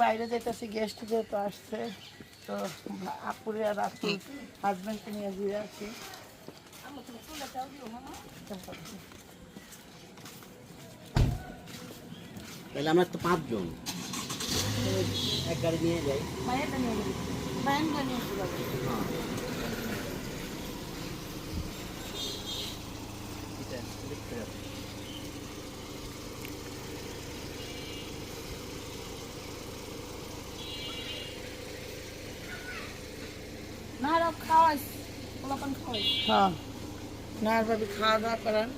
বাইরে যেতেছি গেস্ট যেহেতু আসছে তো আপুরে আর আপু হাজব্যান্ডকে নিয়ে ঘুরে আছি তাহলে আমরা তো পাঁচজন। এক গাড়ি নিয়ে যাই। মায়েরটা নিয়ে গেলি মায়েরটা নিয়ে যাবে। না আর খাওয়াইস পোলাপান খাওয়াইস হ্যাঁ না আর ভাবি খাওয়া দাওয়া করান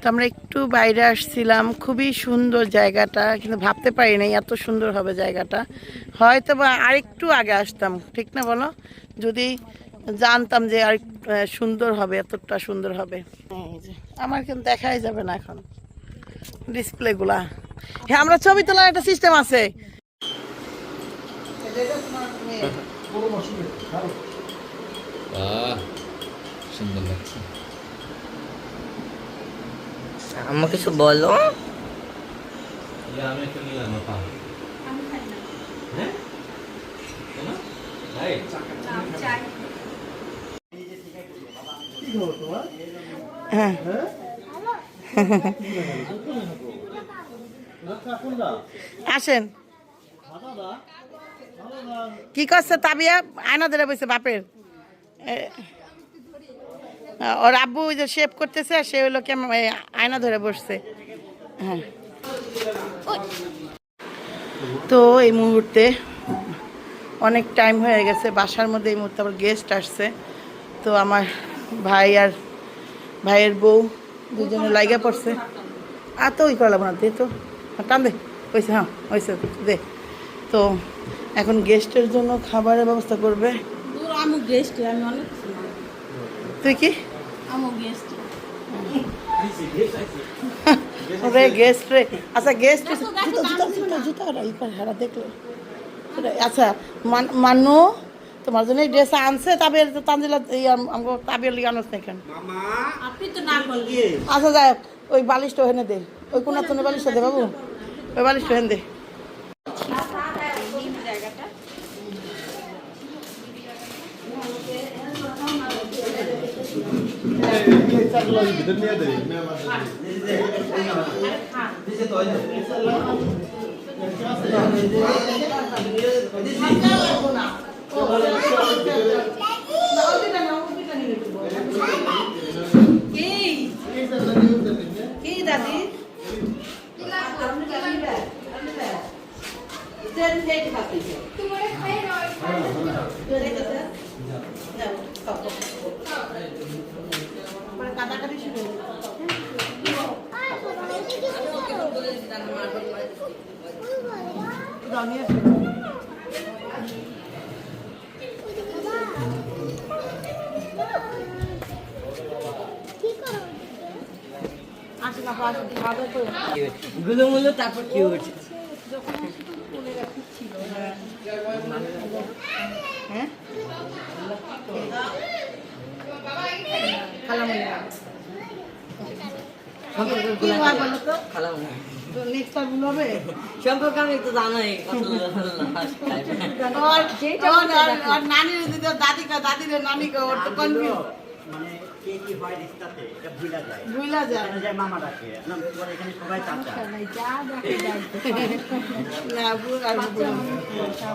তো আমরা একটু বাইরে আসছিলাম, খুবই সুন্দর জায়গাটা, কিন্তু ভাবতে পারি নাই এত সুন্দর হবে জায়গাটা। হয়তো বা আরেকটু আগে আসতাম, ঠিক না বলো? যদি জানতাম যে আর সুন্দর হবে, এতটা সুন্দর হবে। আমার কিন্তু দেখাই যাবে না এখন। ডিসপ্লেগুলা। হ্যাঁ আমরা ছবি তোলার একটা সিস্টেম আছে। সুন্দর লাগছে। আমার কিছু বলো। হ্যাঁ। আসেন। কি করছে তাবিয়া? আয়না ধরে বসে বাপের। ওর আব্বু ওই যে শেভ করতেছে আর সে হলো আয়না ধরে বসছে। হ্যাঁ। তো এই মুহূর্তে অনেক টাইম হয়ে গেছে বাসার মধ্যে এই মুহূর্তে আবার গেস্ট আসছে। তো আমার ভাই আর ভাইয়ের বউ দুজনে লাইগা পড়ছে। আর তো ওই করলাম না দে তো। হ্যাঁ, টান দে। হয়েছে হ্যাঁ হয়েছে দে। তো এখন গেস্টের জন্য খাবারের ব্যবস্থা করবে। তুই কি? রে। গেস্ট রে। আচ্ছা গেস্ট জুতা জুতা জুতা। জুতা ই করে হারা দেখল। ওরা- আচ্ছা মান- তোমার জন্য ড্রেস আনছে তাবের তানজিলা আমাকে তাবের লিয়ে আনস না কেন? আপনি তো না আচ্ছা যাই হোক, ওই বালিশটা ওখানে দে। ওই কোনার তনে বালিশটা দে বাবু। ওই বালিশটা ওখানে দে। কি দাদি কাটাকাটি শুরু রঙের আসে না আসে খাওয়া দাওয়া করে গুলো মুলো তারপর কি হচ্ছে হ্যাঁ খালামুনি কি হয় বলো তো খালাম না তো নেক্সট টাইম হবে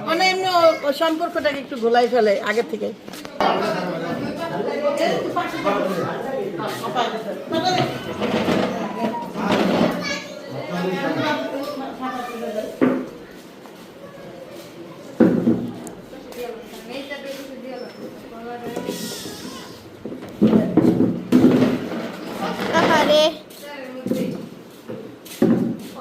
মানে এমনি সম্পর্কটাকে একটু গোলাই ফেলে আগে থেকে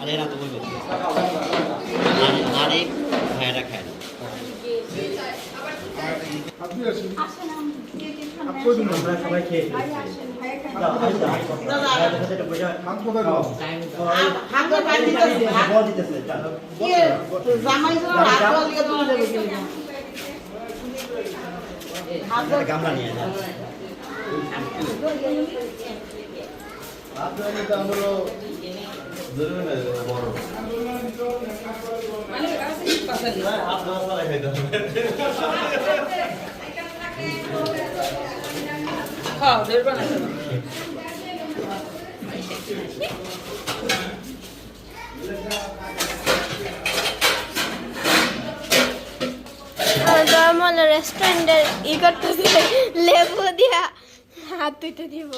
আরে না তো বলবে আরে- আরে ভাইরা খায় না। আমরা সবাই খেয়ে গামলা নিয়ে যা। নর্মাল রেস্টুরেন্টের ই করতেছি। লেবু দিয়া। হাত ধুইতে দিব।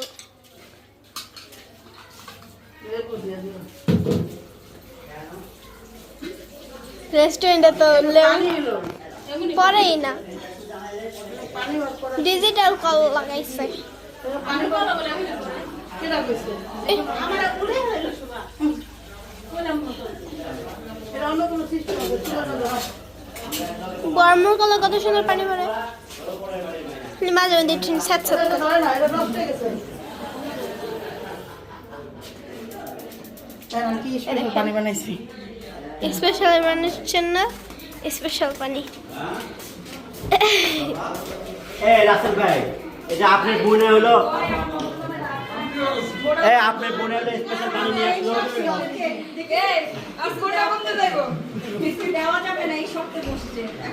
রেস্টুরেন্টে তো পরেই না। ডিজিটাল কল লাগাইছে। কলে কত সুন্দর পানি পড়ে? মাঝে মধ্যে ট্রেন পানি বানাইছি স্পেশাল বানাচ্ছেন না স্পেশাল পানি এ রাসেল ভাই এটা আপনার বোনে হলো এ আপনার বোনে হলো স্পেশাল পানি নিয়ে আসলো।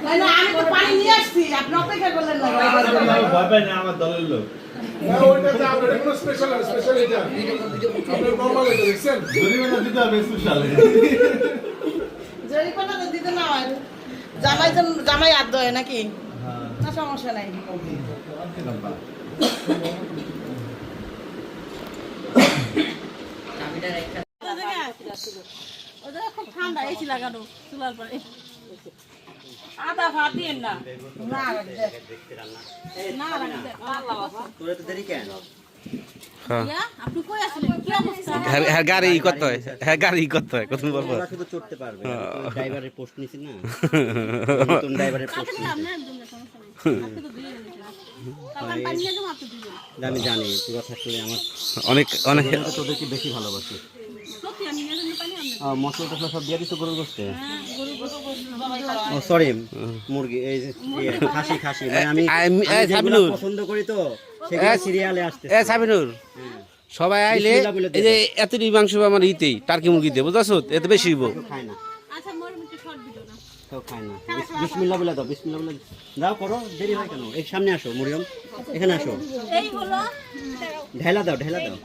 না, না, আমি তো পানি নিয়ে আসছি আপনি অপেক্ষা করলেন না। হ্যাঁ, ওইটা যে হয় জামাই জামাই হাত ধোয় নাকি? না সমস্যা নাই। ওদের খুব ঠান্ডা এসি লাগানো চুলার পরে। আদা ভাত দিয়েন না। না না রাখেন দেন। আল্লাহ বাবা। তোরা তো দেরি কেন? আপনি কই আসলেন কি অবস্থা? হ্যাঁ হ্যাঁ গাড়ি ই করতে হয়। হ্যাঁ গাড়ি ই করতে হয় কত বলব চড়তে পারবে ড্রাইভারের পোস্ট নিছি না। ড্রাইভারের পোস্ট আমি জানি তোরা থাকলে আমার অনেক অনেক তোদেরকে বেশি ভালোবাসি। মশলা টসলা সব দিয়ে দিছো গরুর গোস্তে হ্যাঁ ও সরি মুরগি এই যে ইয়ে, খাসি খাসি। মানে আমি সাবিনুর। পছন্দ করি তো সেগুলো সিরিয়ালে আসতে এ সাবিনুর সবাই আইলে এই যে এতটি মাংস আমার ইতেই টার্কি মুরগি বুঝছ এত বেশি হইব। খায় না। আচ্ছা মোর একটু শর্ট ভিডিও না। কেউ খায় না। বিস- বলে দাও বিসমিল্লাহ বলে যাও করো দেরি হয় কেন? এই সামনে আসো মরিয়ম। এখানে আসো। ঢেলা দাও ঢেলা দাও।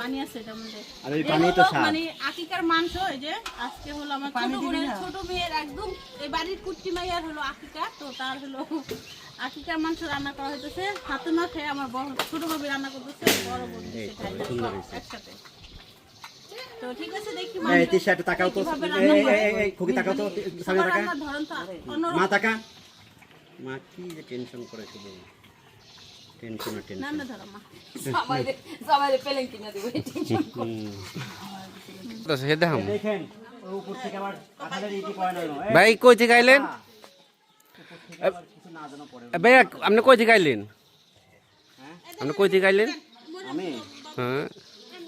পানি আছে এটার মধ্যে আর ওই পানি তো মানে আকিকার মাংস এই যে আজকে হলো আমার ছোট বোনের ছোট মেয়ের একদম এই বাড়ির কুট্টি মাইয়ার হলো আকিকা তো তার হলো আকিকার মাংস রান্না করা হইতেছে। হাতে না খেয়ে আমার বড় ছোট ভাবি রান্না করতেছে বড় বোন। একসাথে। তো ঠিক আছে দেখি এই তাকাও তো। এই, খুকি তাকাও তো সামনে তাকা। অন্যরকম। মা তাকা। মা কি যে টেনশন করে শুধু টেনশন আর টেনশন সে দেখাম দেখেন ও উপর থেকে আবার কাঁঠালের ইটি করে না ভাই কই থেকে আইলেন কিছু না জানো পরে ভাই আপনি কই থেকে আইলেন আপনি কই থেকে আইলেন আমি হ্যাঁ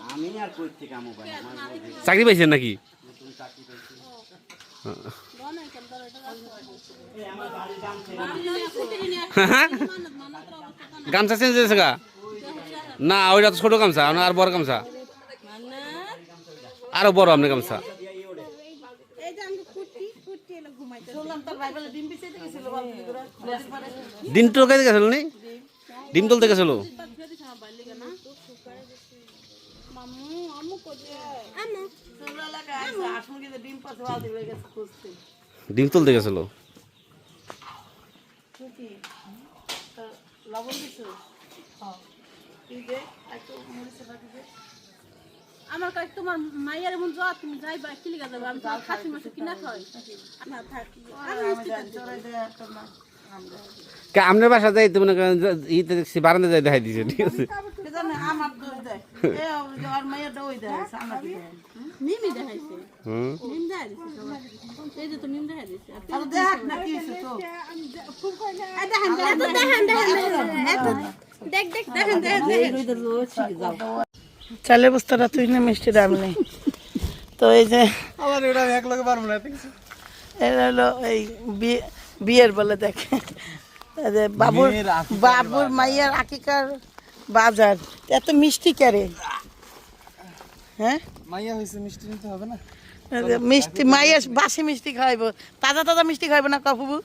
আমি আর কই থেকে আমো ভাই আমার বউ- চাকরি পাইছেন নাকি গামছা চেঞ্জ হয়েছে গা? না, ওইটা তো ছোট গামছা আপনার আর বড় গামছা। আরও বড় আপনার গামছা। ডিম। ডিম তুলতে গেছিল নি? ডিম তুলতে গেছিল? মুরগিতে ডিম তুলতে গেছিল। আমার কাছে তোমার মাইয়ার এমন যাওয়া তুমি যাইবা কিলিগা যাবে আমি তোমার খাসি মাংস কিনা খাই না। থাকি আর আমি যাই, চড়াই দে একটা না। কে আপনার বাসা যাই তো মনে করেন ইতে দেখছি বারান্দা যাই দেখাই দিছে ঠিক আছে? আমার। এই এই চালের বস্তাটা তুই না মিষ্টি দাম নেই তো এই যে আমার এটা হলো এই বিয়ে বিয়ের বলে দেখে। বাবুর বাবুর মাইয়ার আকিকার বাজার। এত মিষ্টি কেরে? হ্যাঁ? মাইয়া হয়েছে মিষ্টি নিতে হবে না? মিষ্টি মাইয়া বাসি মিষ্টি খাইবো তাজা তাজা মিষ্টি খাইবো না কপুবু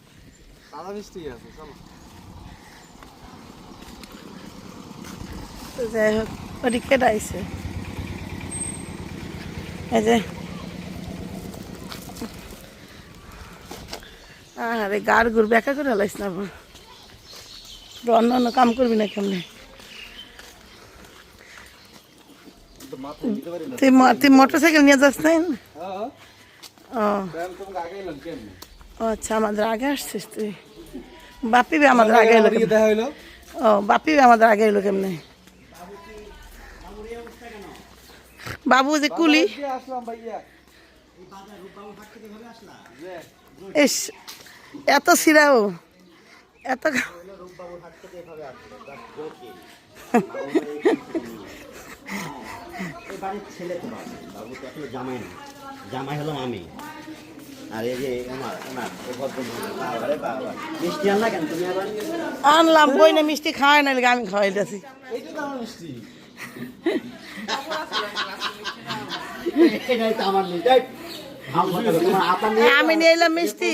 সাদা মিষ্টি আছে চলো। যাই হোক কেটাইছে এই যে আরে গার গুড় বেকা করে লাইস না। অন্য অন্য কাম করবি না কেমনে? তুই তুই মোটর সাইকেল নিয়ে যাস না? ও। আচ্ছা আমাদের আগে আসছিস তুই। বাপি বে আমাদের আগে এলো ও বাপি বে আমাদের আগে এলো কেমনে? বাবু যে কুলি। ইস এত সিরাও এত এই বাড়ির ছেলে তো বাবু বাবু তো আসলে জামাই না। জামাই হলাম আমি আর এই যে আমার আমার এই ভদ্রমহিলা বাবা রে বাবা। মিষ্টি আনলা কেন তুমি আবার? আনলাম বই না মিষ্টি খাওয়াই না আমি খাওয়াই দিয়েছি আমার আমি নিয়ে এলাম মিষ্টি।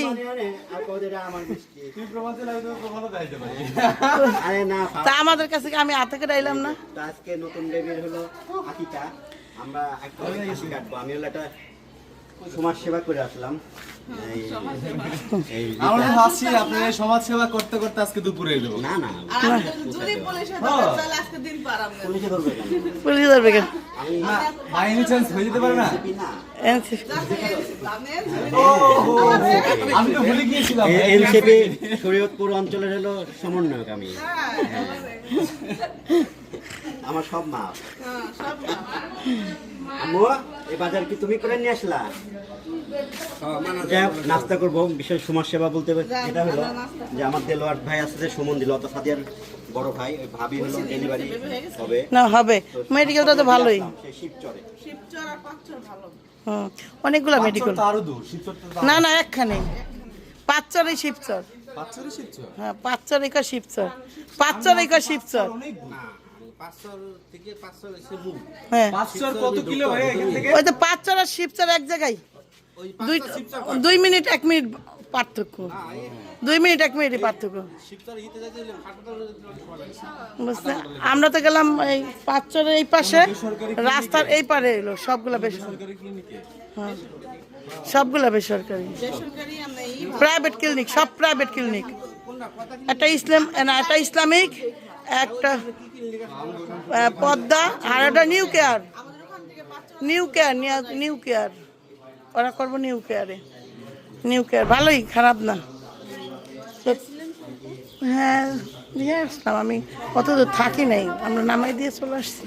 তা আমাদের কাছে কি আমি হাতে করে এলাম না? তো আজকে নতুন বেবির হলো আমরা কাটবো। আমি হলো একটা সমাজ সেবা করে আসলাম। আমরা ভাবছি সমাজ সেবা করতে করতে আজকে দুপুরে এলো। না না পুলিশে ধরবে কেন? হয়ে শরীয়তপুর অঞ্চলের হলো সমন্বয়ক আমি। আমার সব মাপ আম্মু এই বাজার কি তুমি করে নিয়ে আসলা? নাস্তা করব। বিশেষ সমাজ সেবা বলতে এটা হলো যে আমার দেলোয়ার ভাই আছে যে সুমন দিল অত সাদিয়ার বড় ভাই ওই ভাবি হলো ডেলিভারি হবে। না হবে। মেডিকেলটা তো ভালোই। সে শিবচরে। হুম অনেকগুলো মেডিকেল আরও দূর শিবচর তো না না একখানে। পাঁচচরই শিবচর। পাঁচশোরে শিবচর? হ্যাঁ পাঁচচর একা শিবচর। পাঁচচর একা শিবচর। অনেক হ্যাঁ। হয় ওই তো পাঁচচর আর শিবচর এক জায়গায়। দুই দুই মিনিট এক মিনিট পার্থক্য। দুই মিনিট, এক মিনিট পার্থক্য। বুঝতে আমরা তো গেলাম এই পাঁচচরের এই পাশে, রাস্তার এই পারে এলো, সবগুলা বেসরকারি। হ্যাঁ সবগুলা বেসরকারি। প্রাইভেট ক্লিনিক সব প্রাইভেট ক্লিনিক একটা ইসলাম একটা ইসলামিক, একটা পদ্মা, আর একটা New Care New Care New Care ওরা করব নিউ কেয়ারে নিউ কেয়ার ভালোই, খারাপ না। হ্যাঁ দিয়ে আসলাম আমি। অত দূর থাকি নাই। আমরা নামাই দিয়ে চলে আসছি।